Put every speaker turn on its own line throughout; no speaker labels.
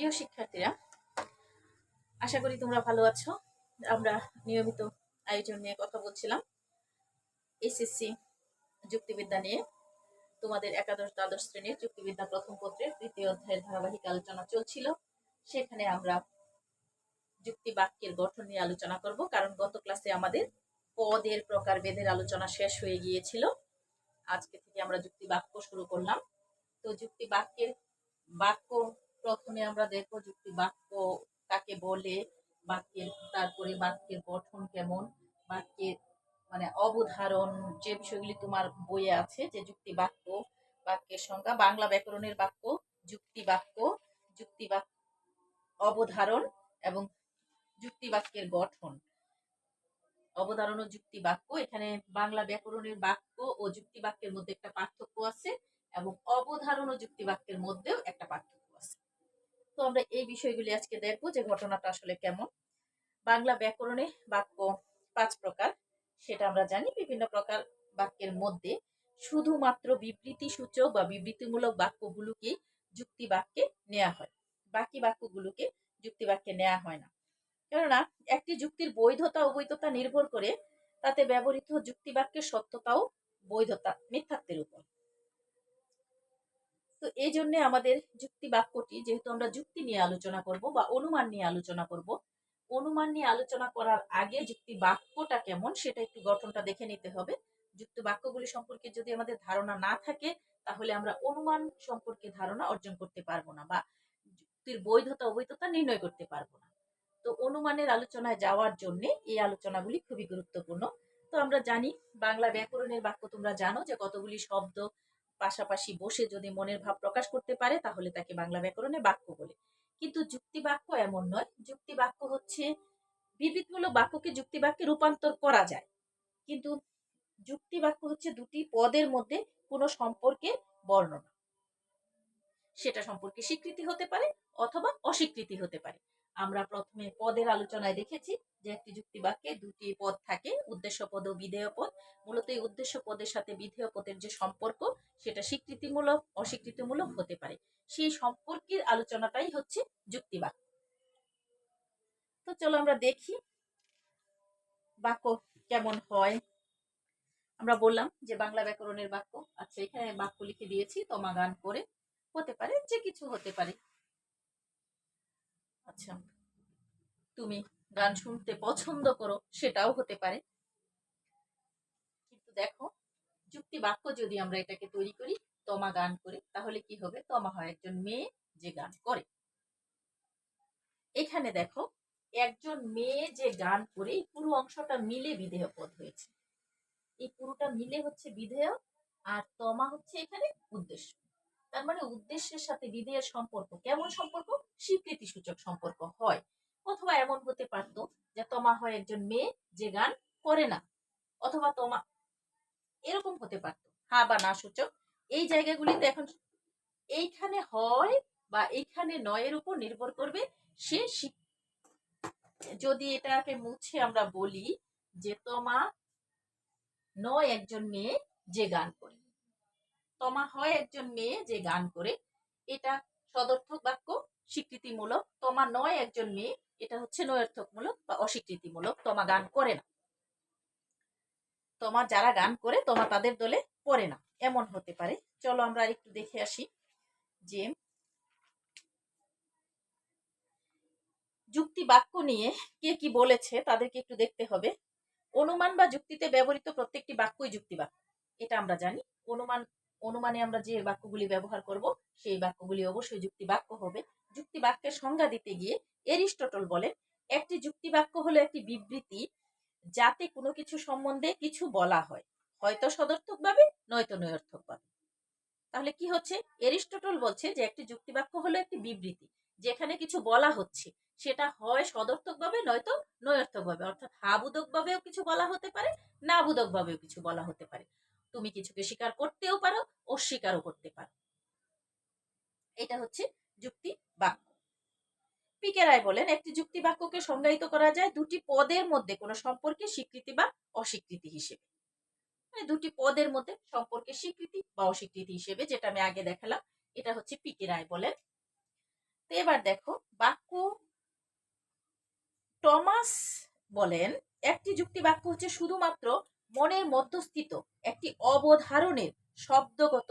প্রিয় শিক্ষার্থীরা, আশা করি তোমরা ভালো আছো। আমরা নিয়মিত আয়োজন নিয়ে কথা বলছিলাম, এসএসসি যুক্তিবিদ্যা নিয়ে। তোমাদের একাদশ, দ্বাদশ শ্রেণির যুক্তিবিদ্যা প্রথম পত্রের তৃতীয় অধ্যায়ের ধারাবাহিক আলোচনা চলছিল। সেখানে আমরা যুক্তি বাক্যের গঠন নিয়ে আলোচনা করব, কারণ গত ক্লাসে আমাদের পদের প্রকার বেদের আলোচনা শেষ হয়ে গিয়েছিল। আজকে থেকে আমরা যুক্তি বাক্য শুরু করলাম। তো যুক্তি বাক্যের বাক্য প্রথমে আমরা দেখব যুক্তি বাক্য কাকে বলে, বাক্যের, তারপরে বাক্যের গঠন কেমন, বাক্যের মানে অবধারণ, যে বিষয়গুলি তোমার বইয়ে আছে, যে যুক্তি বাক্য, বাক্যের সংজ্ঞা, বাংলা ব্যাকরণের বাক্য, যুক্তি বাক্য যুক্তি বাক্য অবধারণ এবং যুক্তি বাক্যের গঠন। অবধারণ ও যুক্তি বাক্য, এখানে বাংলা ব্যাকরণের বাক্য ও যুক্তি বাক্যের মধ্যে একটা পার্থক্য আছে এবং অবধারণ ও যুক্তি বাক্যের মধ্যেও একটা পার্থক্য তো আমরা এই বিষয়গুলি আজকে দেখব যে ঘটনাটা আসলে কেমন। বাংলা ব্যাকরণে বাক্য পাঁচ প্রকার, সেটা আমরা জানি বিভিন্ন প্রকার বাক্যের মধ্যে। শুধুমাত্র বিবৃতি সূচক বা বিবৃতিমূলক বাক্যগুলোকে যুক্তি বাক্যে নেওয়া হয়। বাকি বাক্যগুলোকে যুক্তি বাক্যে নেওয়া হয় না। কেননা, একটি যুক্তির বৈধতা অবৈধতা নির্ভর করে, তাতে ব্যবহৃত যুক্তি বাক্যের সত্যতাও বৈধতা, মিথ্যাত্বের উপর। তো এই জন্য আমাদের যুক্তি বাক্যটি, যেহেতু আমরা যুক্তি নিয়ে আলোচনা করব বা অনুমান নিয়ে আলোচনা করব, অনুমান নিয়ে আলোচনা করার আগে যুক্তি বাক্যটা কেমন সেটা একটু গঠনটা দেখে নিতে হবে। যুক্তি বাক্যগুলি সম্পর্কে যদি আমাদের ধারণা না থাকে, তাহলে আমরা অনুমান সম্পর্কে ধারণা অর্জন করতে পারব না বা যুক্তির বৈধতা, অবৈধতা নির্ণয় করতে পারব না। তো অনুমানের আলোচনায় যাওয়ার জন্য এই আলোচনাগুলি খুবই গুরুত্বপূর্ণ। তো আমরা জানি বাংলা ব্যাকরণের বাক্য তোমরা জানো যে কতগুলি শব্দ পাশাপাশি বসে যদি মনের ভাব প্রকাশ করতে পারে, তাহলে তাকে বাংলা ব্যাকরণে বাক্য বলে। কিন্তু যুক্তি বাক্য এমন নয়। যুক্তি বাক্য হচ্ছে বিবৃতিমূলক বাক্যকে যুক্তি বাক্যে রূপান্তর করা যায়। কিন্তু যুক্তি বাক্য হচ্ছে দুটি পদের মধ্যে কোনো সম্পর্কে বর্ণনা। সেটা সম্পর্কে স্বীকৃতি হতে পারে অথবা অস্বীকৃতি হতে পারে। আমরা প্রথমে পদের আলোচনায় দেখেছি যে একটি যুক্তি বাক্যে দুটি পদ থাকে, উদ্দেশ্য পদ ও বিধেয় পদ। মূলত এই উদ্দেশ্য পদের সাথে বিধেয় পদের যে সম্পর্ক, সেটা স্বীকৃতিমূলক, অস্বীকৃতিমূলক হতে পারে। সেই সম্পর্কের আলোচনাটাই হচ্ছে যুক্তি বাক্য তো চলো আমরা দেখি বাক্য কেমন হয়। আমরা বললাম যে বাংলা ব্যাকরণের বাক্য। আচ্ছা এখানে বাক্য লিখে দিয়েছি তোমা গান করে। হতে পারে, যে কিছু হতে পারে। আচ্ছা তুমি গান শুনতে পছন্দ করো, সেটাও হতে পারে। কিন্তু দেখো, যুক্তি বাক্য যদি আমরা এটাকে তৈরি করি, তমা গান করে, তাহলে কি হবে? তমা হয় একজন মেয়ে যে গান করে। এখানে দেখো, একজন মেয়ে যে গান করে, এই পুরো অংশটা মিলে বিধেয় পদ হয়েছে। এই পুরোটা মিলে হচ্ছে বিধেয়, আর তমা হচ্ছে এখানে উদ্দেশ্য। তার মানে উদ্দেশ্যের সাথে বিধেয়ের সম্পর্ক। কেমন সম্পর্ক? স্বীকৃতি সূচক সম্পর্ক হয়। অথবা এমন হতে পারত যে তোমা হয় একজন মেয়ে যে গান করে না, অথবা তোমা এরকম হতে পারত। হা বা না সূচক, এই জায়গাগুলিতে এখন এইখানে হয় বা এইখানে নয়ের উপর নির্ভর করবে। সে যদি এটাকে মুছে আমরা বলি যে তোমা নয় একজন মেয়ে যে গান করে। তমা হয় একজন মেয়ে যে গান করে। এটা সদর্থক বাক্য। স্বীকৃতিমূলক, তমা নয় একজন মেয়ে, এটা হচ্ছে নৈর্থকমূলক বা অস্বীকৃতিমূলক, তোমা গান করে না। তোমার যারা গান করে, তোমা তাদের দলে পড়ে না। এমন হতে পারে। চলো আমরা একটু দেখে আসি। যে যুক্তি বাক্য নিয়ে কে কি বলেছে, তাদেরকে একটু দেখতে হবে। অনুমান বা যুক্তিতে ব্যবহৃত প্রত্যেকটি বাক্যই যুক্তি বাক্য। এটা আমরা জানি। অনুমান, অনুমানে আমরা যে বাক্যগুলি ব্যবহার করব, সেই বাক্যগুলি অবশ্যই যুক্তি বাক্য হবে। যুক্তি বাক্যের সংজ্ঞা দিতে গিয়ে এরিস্টটল বলেন, একটি যুক্তি বাক্য হলো একটি বিবৃতি যাতে কোনো কিছু সম্বন্ধে কিছু বলা হয়। হয়তো সদর্থকভাবে, নয়তো নয়ার্থকভাবে তাহলে কি হচ্ছে? এরিস্টটল বলছে যে একটি যুক্তি বাক্য হলো একটি বিবৃতি যেখানে কিছু বলা হচ্ছে। সেটা হয় সদর্থকভাবে, নয়তো নয়ার্থকভাবে অর্থাৎ হাবুদক ভাবেও কিছু বলা হতে পারে না বুদক ভাবেও কিছু বলা হতে পারে। তুমি কিছুকে স্বীকার করতেও পারো, অস্বীকারও করতে পারো। এটা হচ্ছে যুক্তি বাক্য। পিকে রায় বলেন, একটি যুক্তি বাক্যকে সংজ্ঞায়িত করা যায় দুটি পদের মধ্যে কোনো সম্পর্কে স্বীকৃতি বা অস্বীকৃতি হিসেবে। মানে দুটি পদের মধ্যে সম্পর্কে স্বীকৃতি বা অস্বীকৃতি হিসেবে যেটা আমি আগে দেখালাম, এটা হচ্ছে পিকে রায় বলেন। তো এবার দেখো, বাক্য টমাস বলেন, একটি যুক্তি বাক্য হচ্ছে শুধুমাত্র মনের মধ্যস্থিত একটি অবধারণের শব্দগত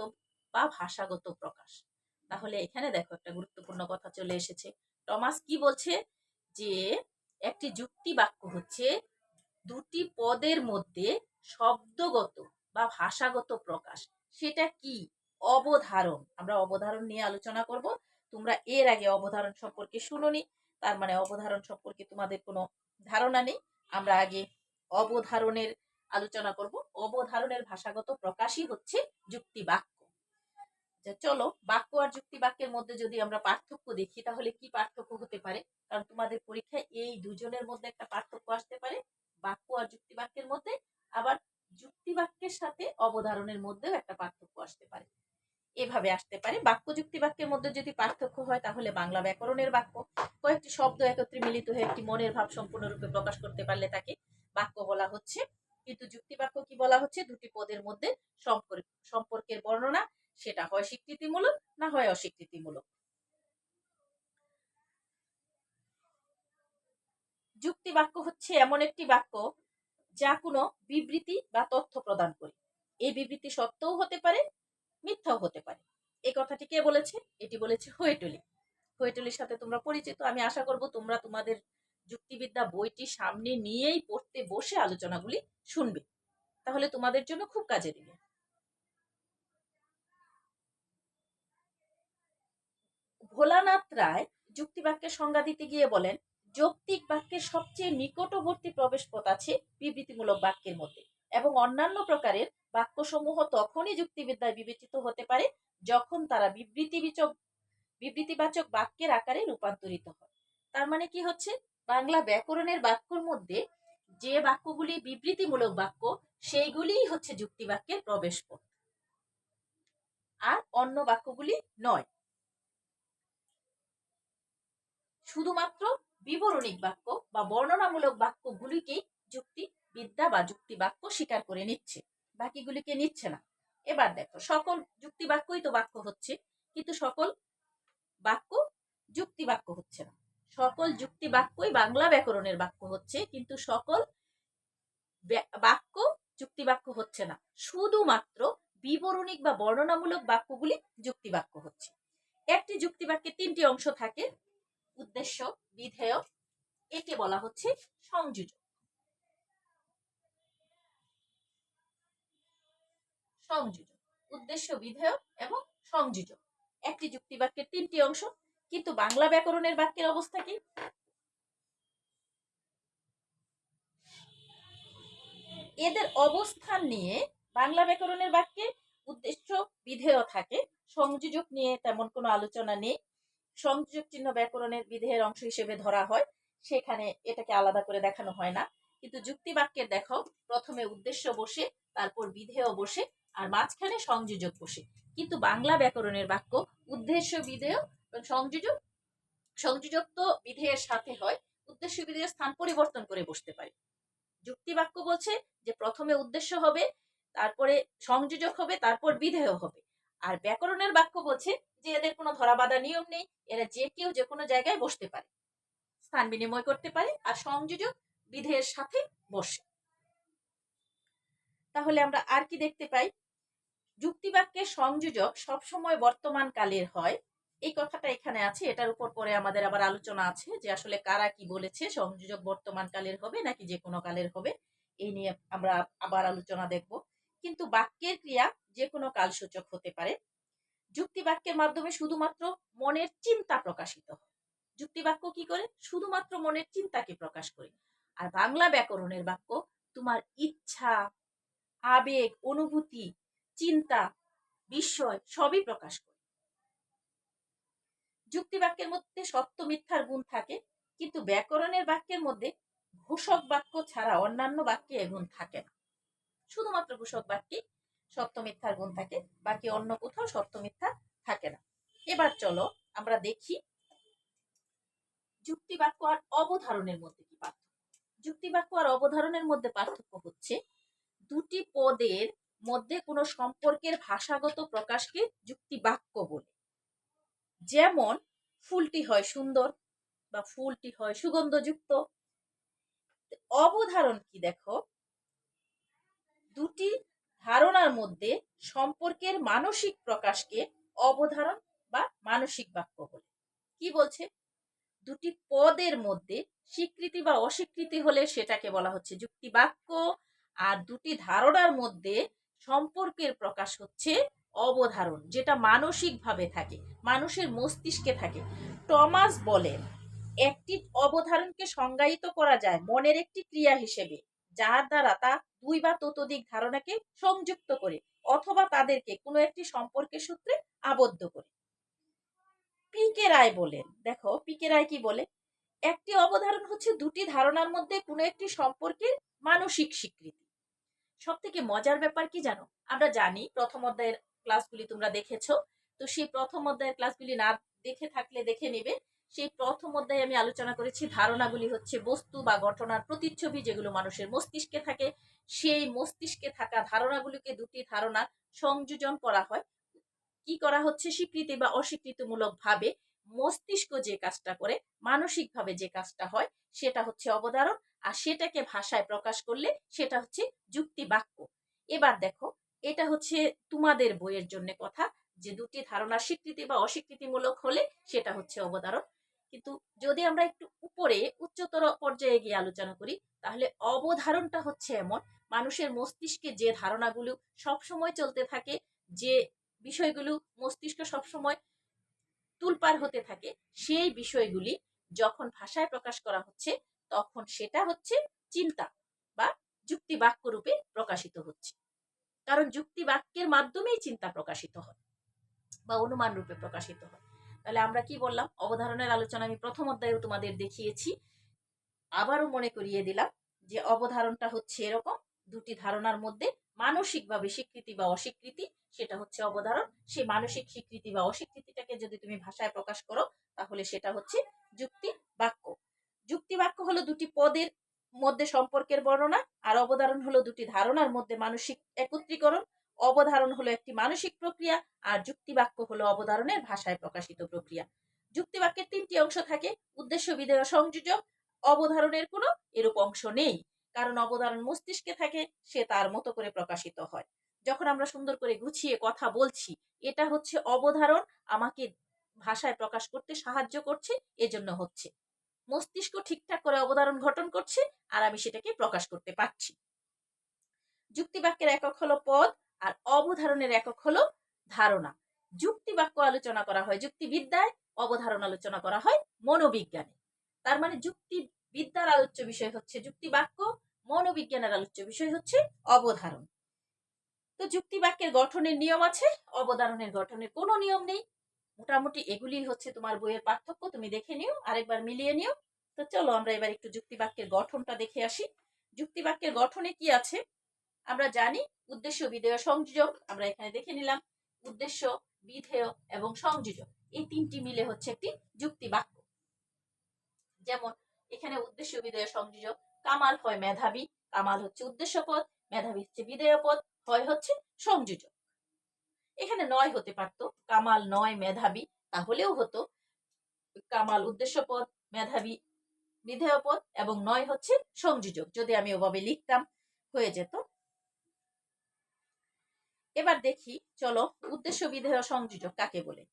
বা ভাষাগত প্রকাশ। তাহলে এখানে দেখো একটা গুরুত্বপূর্ণ কথা চলে এসেছে। টমাস কি বলছে? যে একটি যুক্তি বাক্য হচ্ছে, দুটি পদের মধ্যে শব্দগত বা ভাষাগত প্রকাশ, সেটা কি? অবধারণ। আমরা অবধারণ নিয়ে আলোচনা করব। তোমরা এর আগে অবধারণ সম্পর্কে শুনোনি, তার মানে অবধারণ সম্পর্কে তোমাদের কোনো ধারণা নেই। আমরা আগে অবধারণের আলোচনা করব। অবধারণের ভাষাগত প্রকাশই হচ্ছে যুক্তি বাক্য। যে চলো বাক্য আর যুক্তি বাক্যের মধ্যে যদি আমরা পার্থক্য দেখি, তাহলে কি পার্থক্য হতে পারে? কারণ তোমাদের পরীক্ষায় এই দুজনের মধ্যে একটা পার্থক্য আসতে পারে, বাক্য আর যুক্তি বাক্যের মধ্যে। আবার যুক্তি বাক্যের সাথে অবধারণের মধ্যেও একটা পার্থক্য আসতে পারে। এভাবে আসতে পারে। বাক্য, যুক্তি বাক্যের মধ্যে যদি পার্থক্য হয়, তাহলে বাংলা ব্যাকরণের বাক্য। কয়েকটি শব্দ একত্রে মিলিত হয়ে একটি মনের ভাব সম্পূর্ণরূপে প্রকাশ করতে পারলে তাকে বাক্য বলা হচ্ছে। কিন্তু যুক্তি বাক্য কি বলা হচ্ছে? দুটি পদের মধ্যে সম্পর্ক, সম্পর্কের বর্ণনা। সেটা হয় স্বীকৃতিমূলক না হয় অস্বীকৃতিমূলক। যুক্তি বাক্য হচ্ছে এমন একটি বাক্য যা কোনো বিবৃতি বা তথ্য প্রদান করে। এই বিবৃতি সত্যও হতে পারে, মিথ্যাও হতে পারে। এই কথাটি কে বলেছে? এটি বলেছে হোয়েটলি হোয়েটলির সাথে তোমরা পরিচিত। আমি আশা করব তোমরা তোমাদের যুক্তিবিদ্যা বইটি সামনে নিয়েই পড়তে বসে আলোচনাগুলি শুনবে। তাহলে তোমাদের জন্য খুব কাজে দিবে। ভোলানাথ রায় যুক্তিবাক্যের সংজ্ঞা দিতে গিয়ে বলেন, যৌক্তিক বাক্যের সবচেয়ে নিকটবর্তী প্রবেশপথ আছে বিবৃতিমূলক বাক্যের মধ্যে এবং অন্যান্য প্রকারের বাক্যসমূহ তখনই যুক্তিবিদ্যায় বিবেচিত হতে পারে যখন তারা বিবৃতিবিচক, বিবৃতিবাচক বাক্যের আকারে রূপান্তরিত হয়। তার মানে কি হচ্ছে? বাংলা ব্যাকরণের বাক্যর মধ্যে যে বাক্যগুলি বিবৃতিমূলক বাক্য, সেইগুলিই হচ্ছে যুক্তিবাক্যের প্রবেশপথ। আর অন্য বাক্যগুলি নয়। শুধুমাত্র বিবরণিক বাক্য বা বর্ণনামূলক বাক্যগুলিকেই যুক্তি বিদ্যা বা যুক্তি বাক্য স্বীকার করে নিচ্ছে। বাকিগুলিকে নিচ্ছে না। এবার দেখো, সকল যুক্তি বাক্যই তো বাক্য হচ্ছে, কিন্তু সকল বাক্য যুক্তি বাক্য হচ্ছে না। সকল যুক্তি বাক্যই বাংলা ব্যাকরণের বাক্য হচ্ছে, কিন্তু সকল বাক্য যুক্তি বাক্য হচ্ছে না। শুধুমাত্র বিবরণিক বা বর্ণনামূলক বাক্যগুলি যুক্তি বাক্য হচ্ছে। একটি যুক্তি বাক্যে তিনটি অংশ থাকে উদ্দেশ্য, বিধেয়, একে বলা হচ্ছে সংযোজক। সংযোজক, উদ্দেশ্য, বিধেয় এবং সংযোজক। একটি যুক্তি বাক্যের তিনটি অংশ, কিন্তু বাংলা ব্যাকরণের বাক্যের অবস্থা কি? এদের অবস্থান নিয়ে বাংলা ব্যাকরণের বাক্যে উদ্দেশ্য, বিধেয় থাকে। সংযোজক নিয়ে তেমন কোনো আলোচনা নেই। সংযোগ চিহ্ন ব্যাকরণের বিধেয়ের অংশ হিসেবে ধরা হয়। সেখানে এটাকে আলাদা করে দেখানো হয় না। কিন্তু যুক্তি বাক্যের দেখো, প্রথমে উদ্দেশ্য বসে, তারপর বিধেয় বসে, আর মাঝখানে সংযোজক বসে। কিন্তু বাংলা ব্যাকরণের বাক্য উদ্দেশ্য বিধেয় এবং সংযোজক সংযোজক তো বিধেয়ের সাথে হয়, উদ্দেশ্য বিধেয়ের স্থান পরিবর্তন করে বসতে পারে। যুক্তি বাক্য বলছে যে প্রথমে উদ্দেশ্য হবে, তারপরে সংযোজক হবে, তারপর বিধেয় হবে। আর ব্যাকরণের বাক্য বলছে যে এদের কোনো ধরাবাধা নিয়ম নেই, এরা যে কেউ যে কোনো জায়গায় বসতে পারে। স্থান বিনিময় করতে পারে আর সংযোজক বিধেয়ের সাথে বসে। তাহলে আমরা আর কি দেখতে পাই? যুক্তিবাক্যের সংযোজক সবসময় বর্তমান কালের হয়। এই কথাটা এখানে আছে, এটার উপর পরে আমাদের আবার আলোচনা আছে যে আসলে কারা কি বলেছে, সংযোজক বর্তমান কালের হবে নাকি যে কোনো কালের হবে, এই নিয়ে আমরা আবার আলোচনা দেখব। কিন্তু বাক্যের ক্রিয়া যে কোনো কালসূচক হতে পারে। যুক্তি বাক্যের মাধ্যমে শুধুমাত্র মনের চিন্তা প্রকাশিত হয়। যুক্তি বাক্য কি করে? শুধুমাত্র মনের চিন্তাকে প্রকাশ করে। আর বাংলা ব্যাকরণের বাক্য, তোমার ইচ্ছা, আবেগ, অনুভূতি, চিন্তা, বিস্ময়, সবই প্রকাশ করে। যুক্তি বাক্যের মধ্যে সত্য মিথ্যার গুণ থাকে, কিন্তু ব্যাকরণের বাক্যের মধ্যে ঘোষক বাক্য ছাড়া অন্যান্য বাক্যে এগুণ থাকে না। শুধুমাত্র ঘোষক বাক্যে সত্য মিথ্যার গুণ থাকে, বাকি অন্য কোথাও সত্য মিথ্যা থাকে না। এবার চলো আমরা দেখি যুক্তি বাক্য আর অবধারণের মধ্যে কি পার্থক্য। যুক্তি বাক্য আর অবধারণের মধ্যে পার্থক্য হচ্ছে, দুটি পদের মধ্যে কোনো সম্পর্কের ভাষাগত প্রকাশকে যুক্তি বাক্য বলে। যেমন, ফুলটি হয় সুন্দর বা ফুলটি হয় সুগন্ধযুক্ত। অবধারণ কি দেখো? দুটি ধারণার মধ্যে সম্পর্কের মানসিক প্রকাশকে অবধারণ বা মানসিক বাক্য বলে। কি বলছে? দুটি পদের মধ্যে স্বীকৃতি বা অস্বীকৃতি হলে সেটাকে বলা হচ্ছে যুক্তি বাক্য, আর দুটি ধারণার মধ্যে সম্পর্কের প্রকাশ হচ্ছে অবধারণ, যেটা মানসিকভাবে থাকে, মানুষের মস্তিষ্কে থাকে। টমাস বলেন, একটি অবধারণকে সংজ্ঞায়িত করা যায় মনের একটি ক্রিয়া হিসেবে। যার দ্বারা তা দুই বা ততোধিক ধারণাকে সংযুক্ত করে অথবা তাদেরকে কোনো একটি সম্পর্কের সূত্রে আবদ্ধ করে। পিকে রায় বলেন, দেখো, পিকে রায় কি বলে? একটি অবধারণ হচ্ছে দুটি ধারণার মধ্যে কোনো একটি সম্পর্কের মানসিক স্বীকৃতি। সব থেকে মজার ব্যাপার কি জানো? আমরা জানি প্রথম অধ্যায়ের ক্লাসগুলি তোমরা দেখেছ, তো সেই প্রথম অধ্যায়ের ক্লাসগুলি না দেখে থাকলে দেখে নেবে সেই প্রথম অধ্যায়ে আমি আলোচনা করেছি, ধারণাগুলি হচ্ছে বস্তু বা ঘটনার প্রতিচ্ছবি যেগুলো মানুষের মস্তিষ্কে থাকে। সেই মস্তিষ্কে থাকা ধারণাগুলিকে দুটি ধারণা সংযোজন করা হয়। কি করা হচ্ছে? স্বীকৃতি বা অস্বীকৃতিমূলক ভাবে মস্তিষ্ক যে কাজটা করে, মানসিকভাবে যে কাজটা হয়, সেটা হচ্ছে অবধারণ আর সেটাকে ভাষায় প্রকাশ করলে সেটা হচ্ছে যুক্তি বাক্য এবার দেখো, এটা হচ্ছে তোমাদের বইয়ের জন্য কথা যে দুটি ধারণা স্বীকৃতি বা অস্বীকৃতিমূলক হলে সেটা হচ্ছে অবধারণ কিন্তু যদি আমরা একটু উপরে উচ্চতর পর্যায়ে গিয়ে আলোচনা করি, তাহলে অবধারণটা হচ্ছে এমন, মানুষের মস্তিষ্কে যে ধারণাগুলো সবসময় চলতে থাকে, যে বিষয়গুলো মস্তিষ্ক সবসময় তুলপার হতে থাকে, সেই বিষয়গুলি যখন ভাষায় প্রকাশ করা হচ্ছে, তখন সেটা হচ্ছে চিন্তা বা যুক্তি বাক্য রূপে প্রকাশিত হচ্ছে। কারণ যুক্তি বাক্যের মাধ্যমেই চিন্তা প্রকাশিত হয় বা অনুমান রূপে প্রকাশিত হয়। তাহলে আমরা কি বললাম? অবধারণের আলোচনা আমি প্রথম অধ্যায়েও তোমাদের দেখিয়েছি। আবারও মনে করিয়ে দিলাম যে অবধারণটা হচ্ছে এরকম, দুটি ধারণার মধ্যে মানসিকভাবে স্বীকৃতি বা অস্বীকৃতি, সেটা হচ্ছে অবধারণ। সেই মানসিক স্বীকৃতি বা অস্বীকৃতিটাকে যদি তুমি ভাষায় প্রকাশ করো, তাহলে সেটা হচ্ছে যুক্তি বাক্য। যুক্তি বাক্য হলো দুটি পদের মধ্যে সম্পর্কের বর্ণনা, আর অবধারণ হলো দুটি ধারণার মধ্যে মানসিক একত্রীকরণ। অবধারণ হলো একটি মানসিক প্রক্রিয়া আর যুক্তি বাক্য হলো অবধারণের ভাষায় প্রকাশিত প্রক্রিয়া। যুক্তি বাক্যের তিনটি অংশ থাকে উদ্দেশ্য বিধেয় সংযোজক। অবধারণের কোনো এরূপ অংশ নেই, কারণ অবধারণ মস্তিষ্কে থাকে, সে তার মতো করে প্রকাশিত হয়। যখন আমরা সুন্দর করে গুছিয়ে কথা বলছি, এটা হচ্ছে অবধারণ, আমাকে ভাষায় প্রকাশ করতে সাহায্য করছে, এজন্য হচ্ছে। মস্তিষ্ক ঠিকঠাক করে অবধারণ গঠন করছে, আর আমি সেটাকে প্রকাশ করতে পারছি। যুক্তিবাক্যের একক হলো পদ আর অবধারণের একক হলো ধারণা। যুক্তি বাক্য আলোচনা করা হয় যুক্তিবিদ্যায়, অবধারণ আলোচনা করা হয় মনোবিজ্ঞানে। তার মানে যুক্তি বিদ্যার আলোচ্য বিষয় হচ্ছে যুক্তি বাক্য, মনোবিজ্ঞানের আলোচ্য বিষয় হচ্ছে অবধারণ। তো যুক্তি বাক্যের গঠনের নিয়ম আছে, অবধারণের গঠনের কোনো নিয়ম নেই। মোটামুটি এগুলি হচ্ছে তোমার বইয়ের পার্থক্য, তুমি দেখে নিও, আরেকবার মিলিয়ে নিও। তো চলো আমরা এবার একটু যুক্তি বাক্যের গঠনটা দেখে আসি। যুক্তি বাক্যের গঠনে কি আছে? আমরা জানি উদ্দেশ্য, বিধেয়, সংযোজক, আমরা এখানে দেখে নিলাম। উদ্দেশ্য, বিধেয় এবং সংযোজক, এই তিনটি মিলে হচ্ছে একটি যুক্তি বাক্য। যেমন, এখানে উদ্দেশ্য, বিধেয়, সংযোজক, কামাল হয় মেধাবী, কামাল হচ্ছে উদ্দেশ্য পদ, মেধাবী হচ্ছে বিধেয় পদ, হয় হচ্ছে সংযোজক। এখানে নয় হতে পারতো, কামাল নয় মেধাবী, তাহলেও হতো কামাল উদ্দেশ্য পদ, মেধাবী বিধেয় পদ এবং নয় হচ্ছে সংযোজক। যদি আমি ওভাবে লিখতাম, হয়ে যেত। এবার দেখি, চলো উদ্দেশ্য বিধেয় সংযোজক কাকে বলে?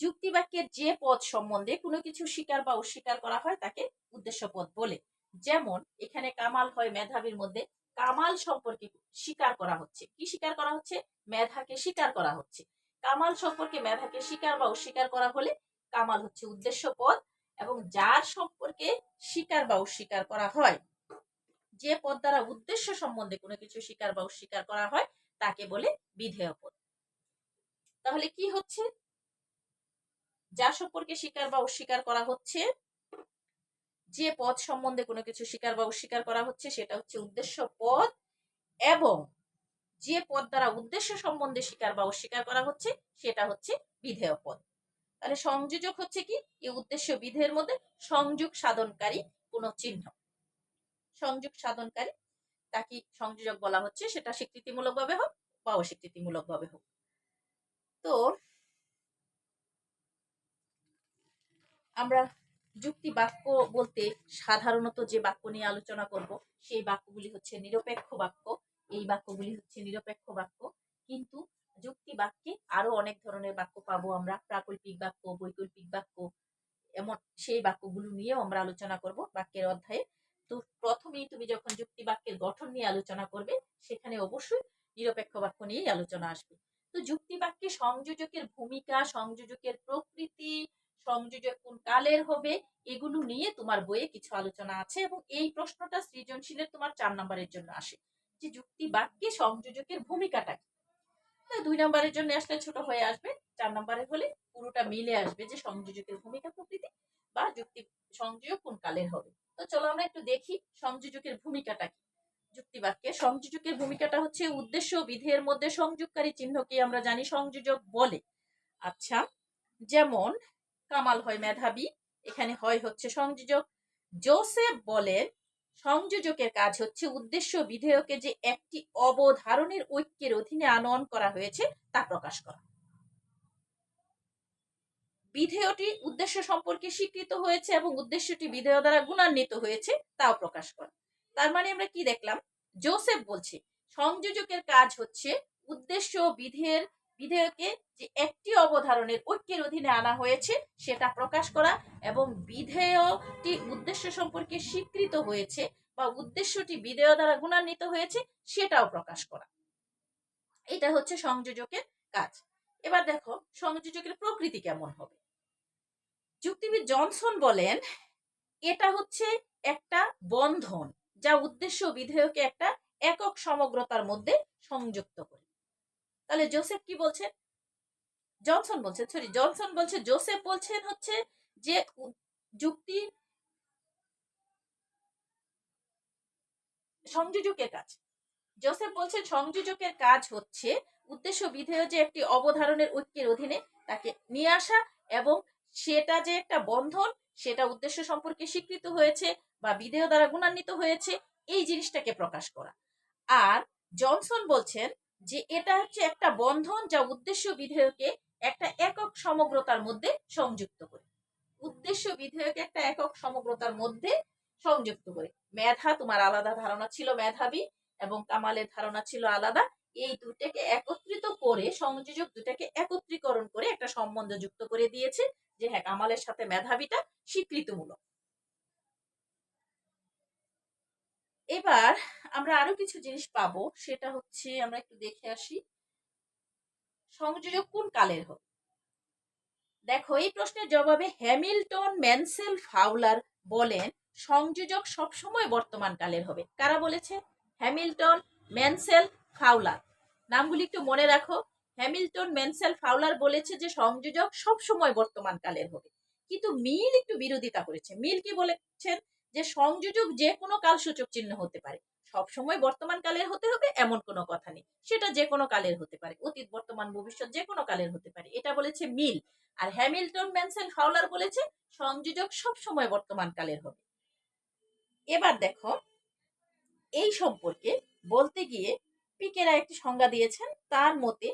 যুক্তি বাক্যের যে পদ সম্বন্ধে কোনো কিছু স্বীকার বা অস্বীকার করা হয় তাকে উদ্দেশ্য পদ বলে। যেমন, এখানে কামাল হয় মেধাবীর মধ্যে। কামাল সম্পর্কে স্বীকার করা হচ্ছে। কি স্বীকার করা হচ্ছে? মেধাকে স্বীকার করা হচ্ছে। কামাল সম্পর্কে মেধাকে স্বীকার বা অস্বীকার করা হলে কামাল হচ্ছে উদ্দেশ্য পদ এবং যার সম্পর্কে স্বীকার বা অস্বীকার করা হয়, যে পদ দ্বারা উদ্দেশ্য সম্বন্ধে কোনো কিছু স্বীকার বা অস্বীকার করা হয় তাকে বলে বিধেয় পদ। তাহলে কি হচ্ছে? যার সম্পর্কে স্বীকার বা অস্বীকার করা হচ্ছে, যে পদ সম্বন্ধে কোনো কিছু স্বীকার বা অস্বীকার করা হচ্ছে, সেটা হচ্ছে উদ্দেশ্য পদ এবং যে পদ দ্বারা উদ্দেশ্য সম্বন্ধে স্বীকার বা অস্বীকার করা হচ্ছে, সেটা হচ্ছে বিধেয় পদ। তাহলে সংযোজক হচ্ছে কি? এই উদ্দেশ্য বিধেয়ের মধ্যে সংযোগ সাধনকারী কোন চিহ্ন। সংযোগ সাধনকারী তাকে সংযোজক বলা হচ্ছে, সেটা স্বীকৃতিমূলক ভাবে হোক বা অস্বীকৃতিমূলক ভাবে হোক। তো আমরা যুক্তি বাক্য বলতে সাধারণত যে বাক্য নিয়ে আলোচনা করব, সেই বাক্যগুলি হচ্ছে নিরপেক্ষ বাক্য। এই বাক্যগুলি হচ্ছে নিরপেক্ষ বাক্য। কিন্তু যুক্তি বাক্যে আরও অনেক ধরনের বাক্য পাবো আমরা, প্রাকল্পিক বাক্য, বৈকল্পিক বাক্য, এমন সেই বাক্যগুলো নিয়েও আমরা আলোচনা করব বাক্যের অধ্যায়ে। প্রথমেই তুমি যখন যুক্তি বাক্যের গঠন নিয়ে আলোচনা করবে, সেখানে অবশ্যই নিরপেক্ষ বাক্য নিয়েই আলোচনা আসবে। তো যুক্তি বাক্যে সংযোজকের ভূমিকা, সংযোজকের প্রকৃতি, সংযোজক কোন কালের হবে, এগুলো নিয়ে তোমার বইয়ে কিছু আলোচনা আছে এবং এই প্রশ্নটা সৃজনশীলের তোমার চার নম্বরের জন্য আসে। যে যুক্তি বাক্যে সংযোজকের ভূমিকাটা কি? দুই নম্বরের জন্য আসলে ছোট হয়ে আসবে, চার নম্বরে হলে পুরোটা মিলে আসবে যে সংযোজকের ভূমিকা প্রকৃতি বা যুক্তি, সংযোজক কোন কালের হবে। তো চলো আমরা একটু দেখি সংযোজকের ভূমিকাটা কি? যুক্তি বাক্যে সংযোজকের ভূমিকাটা হচ্ছে উদ্দেশ্য ও বিধেয়ের মধ্যে সংযোগকারী চিহ্নকে আমরা জানি সংযোজক বলে। আচ্ছা যেমন, কামাল হয় মেধাবী, এখানে হয় হচ্ছে সংযোজক। জোসেফ বলেন সংযোজকের কাজ হচ্ছে উদ্দেশ্য বিধেয়কে যে একটি অবধারণের ঐক্যের অধীনে আনয়ন করা হয়েছে, তা প্রকাশ করা। বিধেয়টি উদ্দেশ্য সম্পর্কে স্বীকৃত হয়েছে এবং উদ্দেশ্যটি বিধেয় দ্বারা গুণান্বিত হয়েছে তাও প্রকাশ করা। তার মানে আমরা কি দেখলাম? জোসেফ বলছে, সংযোজকের কাজ হচ্ছে উদ্দেশ্য ও বিধেয়ের, বিধেয়কে যে একটি অবধারণের ঐক্যের অধীনে আনা হয়েছে সেটা প্রকাশ করা এবং বিধেয়টি উদ্দেশ্য সম্পর্কে স্বীকৃত হয়েছে বা উদ্দেশ্যটি বিধেয় দ্বারা গুণান্বিত হয়েছে সেটাও প্রকাশ করা। এটা হচ্ছে সংযোজকের কাজ। এবার দেখো, সংযোজকের প্রকৃতি কেমন হবে? যুক্তিবিদ জনসন বলেন, এটা হচ্ছে একটা বন্ধন যা উদ্দেশ্য বিধেয়কে একটা একক সমগ্রতার মধ্যে সংযুক্ত করে। তাহলে জোসেফ কি বলছেন জনসন বলছেন সরি, জনসন বলছে, জোসেফ বলছেন হচ্ছে যে যুক্তি সংযোজকের কাজ। জোসেফ বলছেন, সংযোজকের কাজ হচ্ছে উদ্দেশ্য বিধেয় যে একটি অবধারণের ঐক্যের অধীনে তাকে নিয়ে আসা এবং সেটা যে একটা বন্ধন, সেটা উদ্দেশ্য সম্পর্কে স্বীকৃত হয়েছে বা বিধেয় দ্বারা গুণান্বিত হয়েছে, এই জিনিসটাকে প্রকাশ করা। আর জনসন বলছেন যে এটা হচ্ছে একটা বন্ধন যা উদ্দেশ্য বিধেয়কে একটা একক সমগ্রতার মধ্যে সংযুক্ত করে। উদ্দেশ্য বিধেয়কে একটা একক সমগ্রতার মধ্যে সংযুক্ত করে। মেধা, তোমার আলাদা ধারণা ছিল মেধাবী এবং কামালের ধারণা ছিল আলাদা। এই দুটাকে একত্রিত করে সংযোজক দুটাকে একত্রীকরণ করে একটা সম্বন্ধ যুক্ত করে দিয়েছে যে হ্যাঁ কামালের সাথে মেধাবীটা স্বীকৃতিমূলক। এবার আমরা আরও কিছু জিনিস পাবো, সেটা হচ্ছে আমরা একটু দেখে আসি। সংযোজক কোন কালের হবে দেখো, এই প্রশ্নের জবাবে হ্যামিল্টন ম্যানসেল ফাউলার বলেন, সংযোজক সবসময় বর্তমান কালের হবে। কারা বলেছে? Hamilton, Mansell Fowler. নামগুলি একটু মনে রাখো। হ্যামিল্টন মেনসেল ফাউলার বলেছে যে সংযোজক সবসময় বর্তমান কালের হবে। কিন্তু মিল একটু বিরোধিতা করেছে। মিল কি বলেছেন? যে সংযোজক যে কোনো কালসূচক চিহ্ন হতে পারে। সবসময় বর্তমান কালের হতে হবে এমন কোনো কথা নেই। সেটা যে কোনো কালের হতে পারে। অতীত, বর্তমান, ভবিষ্যৎ যে কোনো কালের হতে পারে। এটা বলেছে মিল। আর হ্যামিল্টন ম্যানসেল ফাউলার বলেছে সংযোজক সবসময় বর্তমান কালের হবে। এবার দেখো, এই সম্পর্কে বলতে গিয়ে পিকেরা একটি সংজ্ঞা দিয়েছেন, তার মতে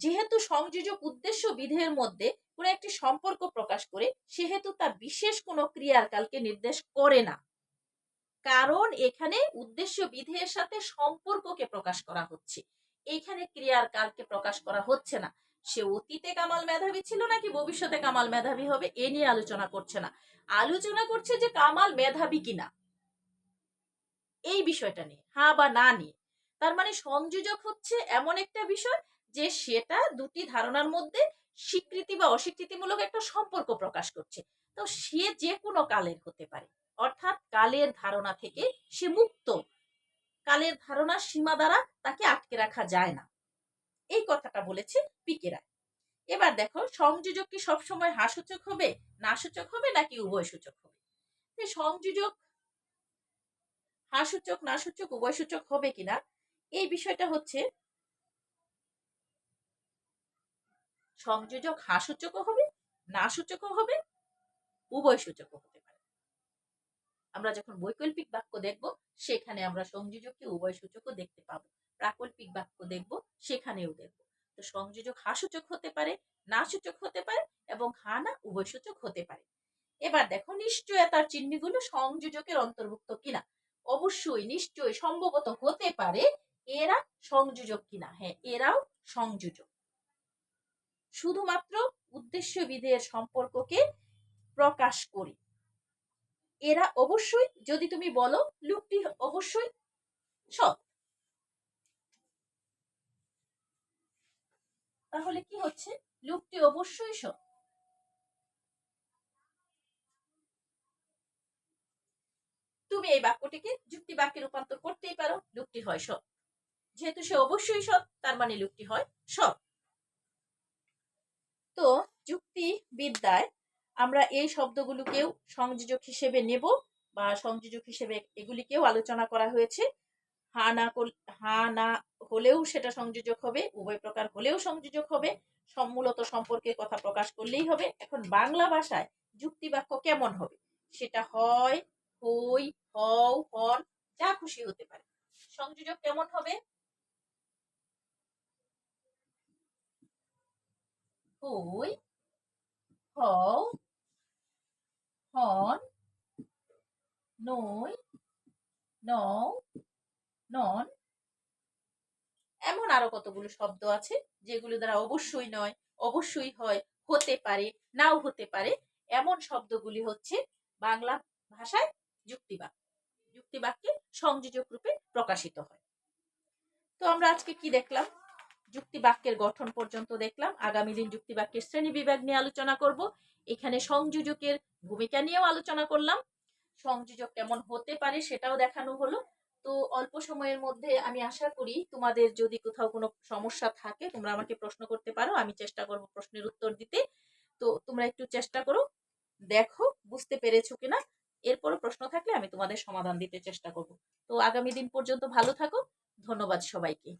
যেহেতু সংযোজক উদ্দেশ্য বিধেয়ের মধ্যে কোনো একটি সম্পর্ক প্রকাশ করে, সেহেতু তা বিশেষ কোনো ক্রিয়ার কালকে নির্দেশ করে না। কারণ এখানে উদ্দেশ্য বিধেয়ের সাথে সম্পর্ককে প্রকাশ করা হচ্ছে। এইখানে ক্রিয়ার কালকে প্রকাশ করা হচ্ছে না। সে অতীতে কামাল মেধাবী ছিল নাকি ভবিষ্যতে কামাল মেধাবী হবে, এ নিয়ে আলোচনা করছে না। আলোচনা করছে যে কামাল মেধাবী কিনা। এই বিষয়টা নিয়ে হ্যাঁ বা না নিয়ে। তার মানে সংযোজক হচ্ছে এমন একটা বিষয় যে সেটা দুটি ধারণার মধ্যে স্বীকৃতি বা অস্বীকৃতিমূলক একটা সম্পর্ক প্রকাশ করছে। তো সে যে কোনো কালের হতে পারে। অর্থাৎ কালের ধারণা থেকে সে মুক্ত। কালের ধারণার সীমা দ্বারা তাকে আটকে রাখা যায় না। এই কথাটা বলেছে পিকেরা। এবার দেখো, সংযোজক কি সবসময় হাসূচক হবে না সূচক হবে নাকি উভয় সূচক হবে সংযোজক হাসূচক না সূচক উভয় সূচক হবে কিনা এই বিষয়টা হচ্ছে সংযোজক হাসূচকও হবে না সূচকও হবে উভয় সূচকও হতে পারে। আমরা যখন বৈকল্পিক বাক্য দেখব, সেখানে আমরা সংযোজককে উভয় সূচকও দেখতে পাবো। প্রাকল্পিক বাক্য দেখব, সেখানেও দেখব। তো সংযোজক হাসূচক হতে পারে না সূচক হতে পারে এবং হা না উভয় সূচক হতে পারে। এবার দেখো নিশ্চয়তার চিহ্নগুলো সংযোজকের অন্তর্ভুক্ত কিনা। অবশ্যই নিশ্চয়ই সম্ভবত হতে পারে এরা সংযোজক কিনা? হ্যাঁ এরাও সংযোজক। শুধুমাত্র উদ্দেশ্য বিধেয়ের সম্পর্ককে প্রকাশ করি। এরা অবশ্যই, যদি তুমি বলো, লোকটি অবশ্যই সৎ। তাহলে কি হচ্ছে? লোকটি অবশ্যই সৎ। তুমি এই বাক্যটিকে যুক্তি বাক্যে রূপান্তর করতেই পারো, লোকটি হয় সৎ। যেহেতু সে অবশ্যই সৎ, তার মানে লোকটি হয় সৎ। তো যুক্তি বিদ্যায় আমরা এই শব্দগুলোকেও সংযোজক হিসেবে নেব বা সংযোজক হিসেবে এগুলিকেও আলোচনা করা হয়েছে। হা না হা না হলেও সেটা সংযোজক হবে, উভয় প্রকার হলেও সংযোজক হবে মূলত সম্পর্কের কথা প্রকাশ করলেই হবে। এখন বাংলা ভাষায় যুক্তি বাক্য কেমন হবে? সেটা হয়, হই, হও, হন, যা খুশি হতে পারে। সংযোজক কেমন হবে? হই হও হন নই নও নন এমন আরও কতগুলো শব্দ আছে যেগুলো দ্বারা অবশ্যই নয়, অবশ্যই হয়, হতে পারে, নাও হতে পারে। এমন শব্দগুলি হচ্ছে বাংলা ভাষায় যুক্তিবাক্য যুক্তিবাক্যে সংযোজক রূপে প্রকাশিত হয়। তো আমরা আজকে কি দেখলাম? যুক্তিবাক্যের গঠন পর্যন্ত দেখলাম। আগামী দিন যুক্তিবাক্যের শ্রেণি বিভাগ নিয়ে আলোচনা করব। এখানে সংযোজকের ভূমিকা নিয়েও আলোচনা করলাম। সংযোজক কেমন হতে পারে সেটাও দেখানো হলো। তো অল্প সময়ের মধ্যে আমি আশা করি তোমাদের যদি কোথাও কোনো সমস্যা থাকে, তোমরা আমাকে প্রশ্ন করতে পারো, আমি চেষ্টা করব প্রশ্নের উত্তর দিতে। তো তোমরা একটু চেষ্টা করো। দেখো, বুঝতে পেরেছ কিনা? এরপরও প্রশ্ন থাকলে আমি তোমাদের সমাধান দিতে চেষ্টা করব। তো আগামী দিন পর্যন্ত ভালো থাকো। ধন্যবাদ সবাইকে।